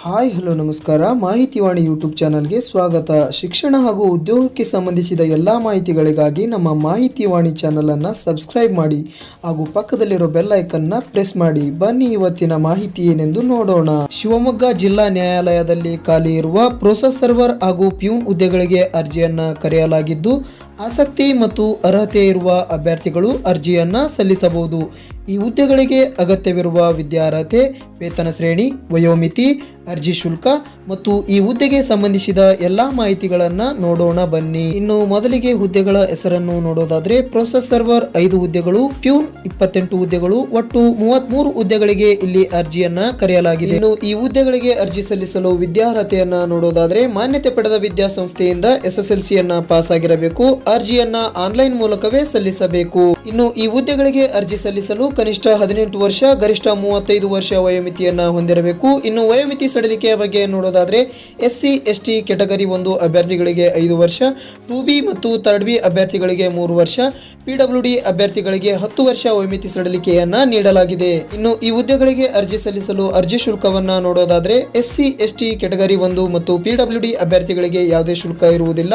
Hi, hello, ನಮಸ್ಕಾರ. ಮಾಹಿತಿವಾಣಿ YouTube ಚಾನಲ್ಗೆ ಸ್ವಾಗತ. ಶಿಕ್ಷಣ ಹಾಗೂ ಉದ್ಯೋಗಕ್ಕೆ ಸಂಬಂಧಿಸಿದ ಎಲ್ಲ ಮಾಹಿತಿಗಳಿಗಾಗಿ ನಮ್ಮ ಮಾಹಿತಿವಾಣಿ ಚಾನಲನ್ನು ಸಬ್ಸ್ಕ್ರೈಬ್ ಮಾಡಿ ಹಾಗೂ ಪಕ್ಕದಲ್ಲಿರೋ ಬೆಲ್ ಐಕನ್ನ ಪ್ರೆಸ್ ಮಾಡಿ. ಬನ್ನಿ ಇವತ್ತಿನ ಮಾಹಿತಿ ಏನೆಂದು ನೋಡೋಣ. ಶಿವಮೊಗ್ಗ ಜಿಲ್ಲಾ ನ್ಯಾಯಾಲಯದಲ್ಲಿ ಖಾಲಿ ಇರುವ ಪ್ರೊಸೆಸರ್ವರ್ ಸರ್ವರ್ ಹಾಗೂ ಪ್ಯೂನ್ ಹುದ್ದೆಗಳಿಗೆ ಅರ್ಜಿಯನ್ನು ಕರೆಯಲಾಗಿದ್ದು ಆಸಕ್ತಿ ಮತ್ತು ಅರ್ಹತೆ ಇರುವ ಅಭ್ಯರ್ಥಿಗಳು ಅರ್ಜಿಯನ್ನು ಸಲ್ಲಿಸಬಹುದು. ಈ ಹುದ್ದೆಗಳಿಗೆ ಅಗತ್ಯವಿರುವ ವಿದ್ಯಾರ್ಹತೆ, ವೇತನ ಶ್ರೇಣಿ, ವಯೋಮಿತಿ, ಅರ್ಜಿ ಶುಲ್ಕ ಮತ್ತು ಈ ಹುದ್ದೆಗೆ ಸಂಬಂಧಿಸಿದ ಎಲ್ಲ ಮಾಹಿತಿಗಳನ್ನು ನೋಡೋಣ ಬನ್ನಿ. ಇನ್ನು ಮೊದಲಿಗೆ ಹುದ್ದೆಗಳ ಹೆಸರನ್ನು ನೋಡೋದಾದ್ರೆ, ಪ್ರೊಸೆಸ್ ಸರ್ವರ್ ಐದು ಹುದ್ದೆಗಳು, ಪ್ಯೂನ್ ಇಪ್ಪತ್ತೆಂಟು ಹುದ್ದೆಗಳು, ಒಟ್ಟು ಮೂವತ್ಮೂರು ಹುದ್ದೆಗಳಿಗೆ ಇಲ್ಲಿ ಅರ್ಜಿಯನ್ನ ಕರೆಯಲಾಗಿದೆ. ಇನ್ನು ಈ ಹುದ್ದೆಗಳಿಗೆ ಅರ್ಜಿ ಸಲ್ಲಿಸಲು ವಿದ್ಯಾರ್ಹತೆಯನ್ನ ನೋಡೋದಾದ್ರೆ, ಮಾನ್ಯತೆ ಪಡೆದ ವಿದ್ಯಾಸಂಸ್ಥೆಯಿಂದ ಎಸ್ ಎಸ್ ಎಲ್ ಸಿಯನ್ನ ಪಾಸ್ ಆಗಿರಬೇಕು ಅರ್ಜಿಯನ್ನ ಆನ್ಲೈನ್ ಮೂಲಕವೇ ಸಲ್ಲಿಸಬೇಕು. ಇನ್ನು ಈ ಹುದ್ದೆಗಳಿಗೆ ಅರ್ಜಿ ಸಲ್ಲಿಸಲು ಕನಿಷ್ಠ ಹದಿನೆಂಟು ವರ್ಷ, ಗರಿಷ್ಠ ಮೂವತ್ತೈದು ವರ್ಷ ವಯೋಮಿತಿಯನ್ನ ಹೊಂದಿರಬೇಕು. ಇನ್ನು ವಯೋಮಿತಿ ಸಡಿಲಿಕೆಯ ಬಗ್ಗೆ ನೋಡೋದಾದ್ರೆ S C S T category ಒಂದು ಅಭ್ಯರ್ಥಿಗಳಿಗೆ ಐದು ವರ್ಷ, ಟು ಬಿ ಮತ್ತು ಥರ್ಡ್ ಬಿ ಅಭ್ಯರ್ಥಿಗಳಿಗೆ ಮೂರು ವರ್ಷ ಪಿ ಡಬ್ಲ್ಯೂ ಡಿ ಅಭ್ಯರ್ಥಿಗಳಿಗೆ ಹತ್ತು ವರ್ಷ ವಯೋಮಿತಿ ಸಡಿಲಿಕೆಯನ್ನ ನೀಡಲಾಗಿದೆ. ಇನ್ನು ಈ ಹುದ್ದೆಗಳಿಗೆ ಅರ್ಜಿ ಸಲ್ಲಿಸಲು ಅರ್ಜಿ ಶುಲ್ಕವನ್ನ ನೋಡೋದಾದ್ರೆ ಎಸ್ಸಿ ಎಸ್ ಟಿ ಕೆಟಗರಿ ಒಂದು ಮತ್ತು ಪಿಡಬ್ಲ್ಯೂಡಿ ಅಭ್ಯರ್ಥಿಗಳಿಗೆ ಯಾವುದೇ ಶುಲ್ಕ ಇರುವುದಿಲ್ಲ.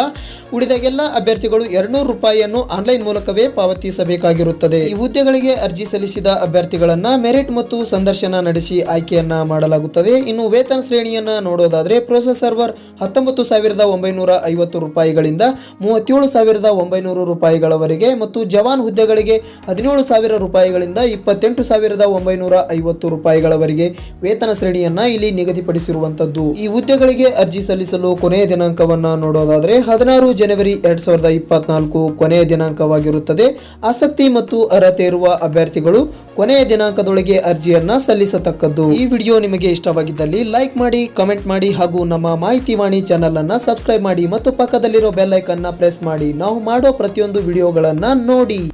ಉಳಿದ ಎಲ್ಲ ಅಭ್ಯರ್ಥಿಗಳು ಎರಡ್ನೂರು ರೂಪಾಯಿಯನ್ನು ಆನ್ಲೈನ್ ಮೂಲಕವೇ ಪಾವತಿಸಬೇಕಾಗಿರುತ್ತದೆ. ಈ ಹುದ್ದೆಗಳಿಗೆ ಅರ್ಜಿ ಸಲ್ಲಿಸಿದ ಅಭ್ಯರ್ಥಿಗಳನ್ನ ಮೆರಿಟ್ ಮತ್ತು ಸಂದರ್ಶನ ನಡೆಸಿ ಆಯ್ಕೆಯನ್ನ ಮಾಡಲಾಗುತ್ತದೆ. ಇನ್ನು ವೇತನ ಶ್ರೇಣಿಯನ್ನ ನೋಡೋದಾದ್ರೆ ಪ್ರೊಸೆಸ್ ಸರ್ವರ್ ಹತ್ತೊಂಬತ್ತು ಸಾವಿರದ ಒಂಬೈನೂರ ಐವತ್ತು ರೂಪಾಯಿಗಳಿಂದ ಮೂವತ್ತೇಳು ಸಾವಿರದ ಒಂಬೈನೂರು ರೂಪಾಯಿಗಳವರೆಗೆ ಮತ್ತು ಜವಾನ್ ಹುದ್ದೆಗಳಿಗೆ ಹದಿನೇಳು ಸಾವಿರ ರೂಪಾಯಿಗಳಿಂದ ಇಪ್ಪತ್ತೆಂಟು ಸಾವಿರದ ಒಂಬೈನೂರ ಐವತ್ತು ರೂಪಾಯಿಗಳವರೆಗೆ ವೇತನ ಶ್ರೇಣಿಯನ್ನ ಇಲ್ಲಿ ನಿಗದಿಪಡಿಸಿರುವಂತದ್ದು. ಈ ಹುದ್ದೆಗಳಿಗೆ ಅರ್ಜಿ ಸಲ್ಲಿಸಲು ಕೊನೆಯ ದಿನಾಂಕವನ್ನು ನೋಡೋದಾದ್ರೆ ಹದಿನಾರು ಜನವರಿ ಎರಡ್ ಸಾವಿರದ ಇಪ್ಪತ್ನಾಲ್ಕು ಕೊನೆಯ ದಿನಾಂಕವಾಗಿರುತ್ತದೆ. ಆಸಕ್ತಿ ಮತ್ತು ಅರ್ಹತೆ ಇರುವ ಅಭ್ಯರ್ಥಿಗಳು ಕೊನೆಯ ದಿನಾಂಕದೊಳಗೆ ಅರ್ಜಿಯನ್ನ ಸಲ್ಲಿಸತಕ್ಕದ್ದು. ಈ ವಿಡಿಯೋ ನಿಮಗೆ ಇಷ್ಟವಾಗಿದ್ದಲ್ಲಿ ಲೈಕ್ ಮಾಡಿ, ಕಮೆಂಟ್ ಮಾಡಿ ಹಾಗೂ ನಮ್ಮ ಮಾಹಿತಿ ವಾಣಿ ಚಾನೆಲ್ ಅನ್ನ ಸಬ್ಸ್ಕ್ರೈಬ್ ಮಾಡಿ ಮತ್ತು ಪಕ್ಕದಲ್ಲಿರೋ ಬೆಲ್ ಐಕನ್ನ ಪ್ರೆಸ್ ಮಾಡಿ. ನಾವು ಮಾಡೋ ಪ್ರತಿಯೊಂದು ವಿಡಿಯೋಗಳನ್ನ ನೋಡಿ.